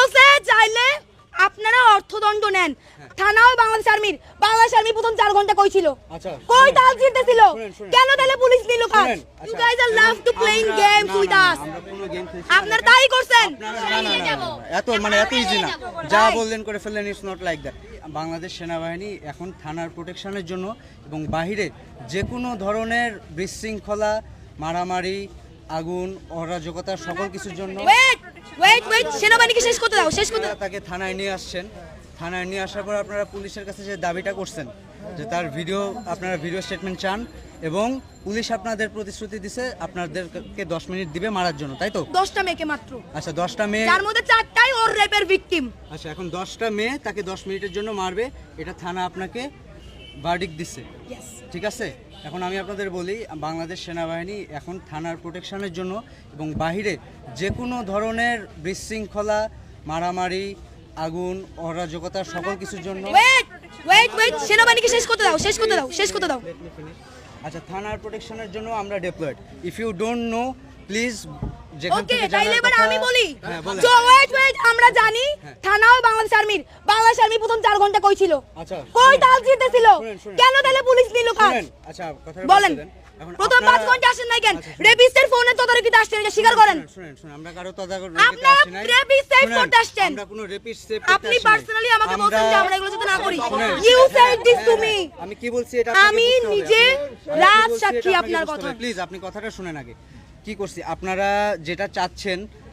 বলছে চাইলে আপনারা অর্থদণ্ড নেন। থানাও বাংলাদেশ আর্মির। বাংলাদেশ আর্মি প্রথম চার ঘণ্টা কই ছিল আচ্ছা, কই। তাল ছিঁড়তেছিল। কেন তাহলে পুলিশ নিল কাজ? You guys are love to playing games with us. আপনারা তাই করছেন? এত মানে এত ইজি না। যা বললেন করে ফেললেন it's not like that Bangladesh সেনাবাহিনী এখন থানার প্রোটেকশনের জন্য এবং বাহিরে যে কোনো ধরনের বিশৃঙ্খলা মারামারি আগুন অরাজকতা সকল কিছুর জন্য ওয়েট ওয়েট সেনাবাহিনীকে শেষ করতে দাও শেষ করতে তাকে থানায় নিয়ে আসছেন। থানায় নিয়ে আসার পর আপনারা পুলিশের কাছে যে দাবিটা করছেন যে তার ভিডিও আপনারা ভিডিও স্টেটমেন্ট চান এবং পুলিশ আপনাদের প্রতিশ্রুতি দিছে আপনাদেরকে দশ মিনিট দিবে মারার জন্য তাই তো? দশটা মেয়েকে মাত্র। আচ্ছা দশটা মেয়ে যার মধ্যে চারটাই ওর রেপের ভিকটিম আচ্ছা এখন দশটা মেয়ে তাকে দশ মিনিটের জন্য মারবে এটা থানা আপনাকে ভার্ডিক দিচ্ছে ঠিক আছে? এখন আমি আপনাদের বলি বাংলাদেশ সেনাবাহিনী এখন থানার প্রোটেকশনের জন্য এবং বাহিরে যে কোনো ধরনের বিশৃঙ্খলা মারামারি আগুন অরাজকতা সকল কিছুর জন্য ওয়েট ওয়েট ওয়েট সেনাবাহিনীকে শেষ করতে দাও শেষ করতে দাও শেষ করতে দাও। আচ্ছা থানার প্রোটেকশনের জন্য আমরা deployed if you don't know please যেখান থেকে তাইলে এবার আমি বলি। আমরা জানি হ্যাঁ। থানাও বাংলাদেশ আর্মির। বাংলাদেশ আর্মি প্রথম চার ঘণ্টা কই ছিল আচ্ছা কই তাল শুনেন। কেন তাহলে পুলিশ নিল কাজ আচ্ছা বলেন। প্রথম পাঁচ ঘণ্টা আসেন নাই কেন? আচ্ছা। রেপিস্টের ফোনে তদারকিতে আসছেন এটা স্বীকার করেন। আমরা কারও তদারকি আপনারা আসি নাই। rapist save করতে আসছেন। আমরা কোনো save করতে আপনি পার্সোনালি আমাকে বলছেন যে আমরা এগুলো যাতে না করি। You said this to me আমি কি বলছি এটা আমি নিজে বলছি সাক্ষী আপনার কথা। প্লিজ আপনি কথাটা শুনেন আগে। কি করছি? আপনারা যেটা চাচ্ছেন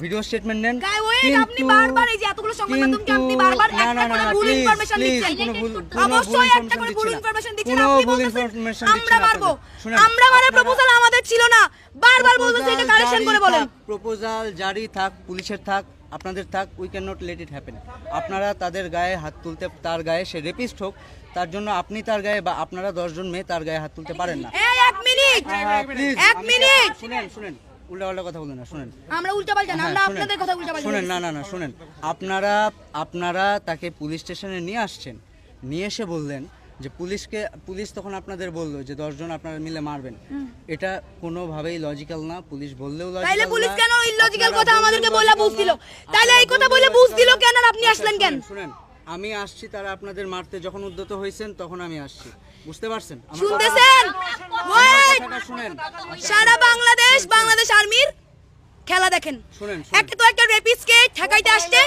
ভিডিও স্টেটমেন্ট নেন। গায়ে ওয়েট আপনি বারবার এই যে এতগুলো সংবাদ মাধ্যমকে আপনি বারবার না, না, একটা করে ভুল ইনফরমেশন দিচ্ছেন। কোনো ভুল- কোনো ভুল অবশ্যই একটা করে ভুল ইনফরমেশন দিচ্ছেন। আপনি ভুল আমরা মারবো। আমরা আপনারা- প্রপোজাল আমাদের ছিল না। বারবার বলতেছে এটা কারেকশন করে বলেন। প্রপোজাল জারি থাক পুলিশের থাক আপনাদের থাক we can not let it happen আপনারা তাদের গায়ে হাত তুলতে তার গায়ে সে রেপিস্ট হোক তার জন্য আপনি তার গায়ে বা আপনারা দশজন মেয়ে তার গায়ে হাত তুলতে পারেন না। এক মিনিট এক মিনিট। শুনেন শুনেন। উল্টা কথা বলবেন না শুনেন। আমরা উল্টা না হ্যাঁ, আমরা আপনাদের কথা উল্টা শুনেন না না না শুনেন। আপনারা আপনারা তাকে পুলিশ স্টেশনে নিয়ে আসছেন নিয়ে এসে বললেন যে পুলিশকে পুলিশ তখন আপনাদের বলল যে দশজন আপনারা মিলে মারবেন। এটা কোনোভাবেই লজিক্যাল না পুলিশ বললেও তাইলে পুলিশ কেন ইলজিক্যাল কথা আমাদেরকে বলে বুঝ দিল তাইলে এই কথা বলে বুঝ দিল কেন আপনি আসলেন কেন? শুনেন। আমি আসছি তারা আপনাদের মারতে। যখন উদ্যত হয়েছেন তখন আমি আসছি। বুঝতে পারছেন? শুনতেছেন? শুনেন। সারা বাংলাদেশ বাংলাদেশ আর্মির খেলা দেখেন। একটা তো একটা রেপিস্টকে ঠেকাইতে আসছে।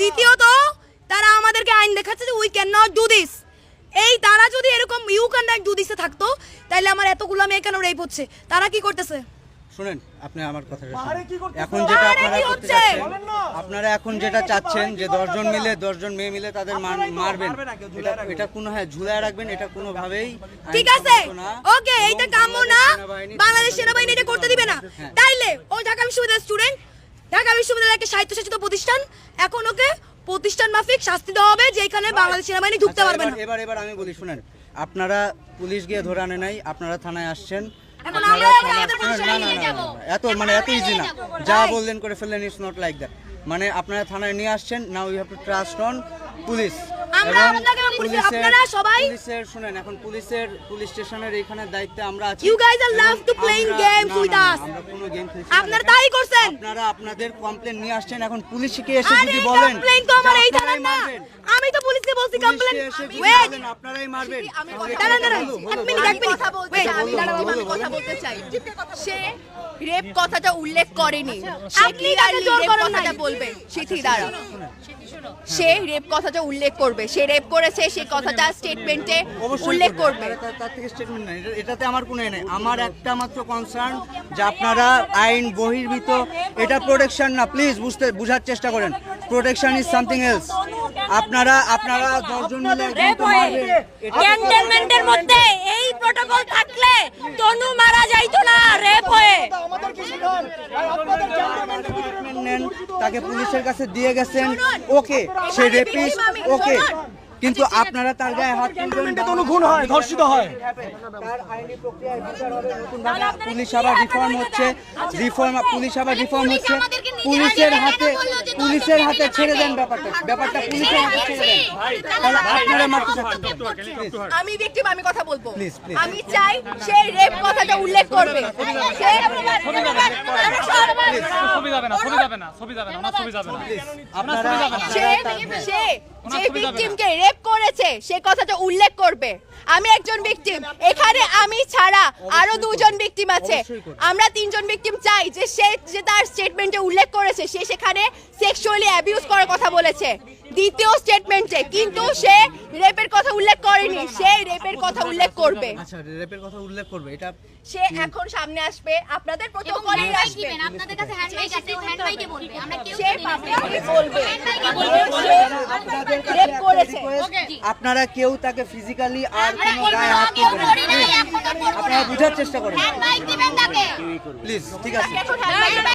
দ্বিতীয়ত তারা আমাদেরকে আইন দেখাচ্ছে যে we can not do this এই তারা যদি এরকম ইউ ক্যান নট ডু দিসে থাকতো তাহলে আমার এতগুলো মেয়ে কেন রেপ হচ্ছে? তারা কি করতেছে? শুনেন আপনি আমার কথাটা শুনুন। এখন যেটা আপনারা করতে হচ্ছে? আপনারা এখন যেটা চাচ্ছেন যে দশজন মিলে দশজন মেয়ে মিলে তাদের মারবেন। এটা- কোনো হ্যাঁ ঝুলায় রাখবেন এটা কোনোভাবেই ঠিক আছে। ওকে এইটা কাম্য না। বাংলাদেশ সেনাবাহিনী এটা করতে দিবে না। হ্যাঁ। তাইলে ও ঢাকা বিশ্ববিদ্যালয়ের স্টুডেন্ট ঢাকা বিশ্ববিদ্যালয় একটা স্বায়ত্তশাসিত প্রতিষ্ঠান। এখন ওকে প্রতিষ্ঠান মাফিক শাস্তি দেওয়া হবে যে এখানে বাংলাদেশ সেনাবাহিনী ঢুকতে আচ্ছা, পারবে না। এবার- এবার আমি বলি শুনেন আপনারা পুলিশ গিয়ে ধরে আনে নাই আপনারা থানায় আসছেন। এত মানে এত ইজি না। যা বললেন করে ফেললেন ইটস নট লাইক দ্যাট মানে আপনারা থানায় নিয়ে আসছেন now you have to trust on police আপনারা সবাই- পুলিশের শুনেন এখন পুলিশের পুলিশ স্টেশনের এখানে দায়িত্বে আমরা আছি. আমরা কোনো গেম খেলছি আপনারা তাই করছেন। আপনারা আপনাদের কমপ্লেন নিয়ে আসছেন এখন পুলিশকে এসে যদি বলেন কমপ্লেইন তো আমার এই আপনারাই না। মারবেন, আমি তো পুলিশকে বলছি যদি ওয়েট আপনারাই মারবেন। দাঁড়ান দাঁড়ান এক মিনিট এক মিনিট। কথা বলতে আমি দাঁড়াও, আমি কথা বলতে চাই। সে রেপ কথাটা উল্লেখ করেনি। সে আপনি তাকে জোর করেন কথাটা বলবেন সিথি দাঁড়া সে রেপ কথাটা উল্লেখ করবে সে রেপ করেছে সেই কথাটা স্টেটমেন্টে উল্লেখ করবে। তার- থেকে স্টেটমেন্ট নাই। এটাতে আমার কোনো এ নেই। আমার একটা মাত্র কনসার্ন যে আপনারা আইন বহির্ভূত এটা প্রোটেকশন না প্লিজ বুঝতে বুঝার চেষ্টা করেন। প্রোটেকশন ইজ সামথিং এলস আপনারা আপনারা দশজন মিলে ক্যান্টনমেন্টের মধ্যে এই প্রোটোকল থাকলে তনু মারা যাইতো না রেপ হয়ে। statement নেন তাকে পুলিশের কাছে দিয়ে গেছেন। ওকে সে রেপিস্ট ওকে। কিন্তু আপনারা তার গায়ে হাত তুলবেন কোনো খুন হয় ধর্ষিত হয়। তার আইনি প্রক্রিয়ায় বিচার হবে নতুন পুলিশ আবার রিফর্ম হচ্ছে। রিফর্ম পুলিশ আবার রিফর্ম হচ্ছে। পুলিশের হাতে পুলিশের হাতে ছেড়ে দেন ব্যাপারটা। ব্যাপারটা পুলিশের হাতে ছেড়ে দেন। তাহলে আপনারা মারতে চাচ্ছেন আমি ভিকটিম আমি কথা বলব. আমি চাই সে রেপ কথাটা উল্লেখ করবে। সে ছবি যাবে না ছবি যাবে না। ছবি যাবে না ছবি যাবে না আপনারা সে সে যে ভিকটিমকে রেপ করেছে সে কথাটা উল্লেখ করবে। আমি একজন ভিকটিম এখানে আমি ছাড়া আরও দুজন ভিকটিম আছে। আমরা তিনজন ভিকটিম চাই যে সে যে তার স্টেটমেন্টে উল্লেখ করেছে সে সেখানে সেক্সুয়ালি অ্যাবিউজ করার কথা বলেছে। দ্বিতীয় স্টেটমেন্টে কিন্তু সে রেপের কথা উল্লেখ করেনি। সে রেপের কথা উল্লেখ করবে। আচ্ছা রেপের কথা উল্লেখ করবে। এটা সে এখন সামনে আসবে আপনাদের প্রোটোকলে আসবে। আপনাদের কাছে হ্যান্ড আছে ও বলবে। আমরা কেউ সে পাবলিকলি বলবে। হ্যান্ড মাইকে বলবে। আপনাদের কাছে রেপ করেছে। আপনারা কেউ তাকে ফিজিক্যালি আর কোনো গায়ে হাত কেউ তুলবেন করি নাই, এখনও করব না। আপনারা বোঝার চেষ্টা করেন। দিবেন তাকে। প্লিজ ঠিক আছে।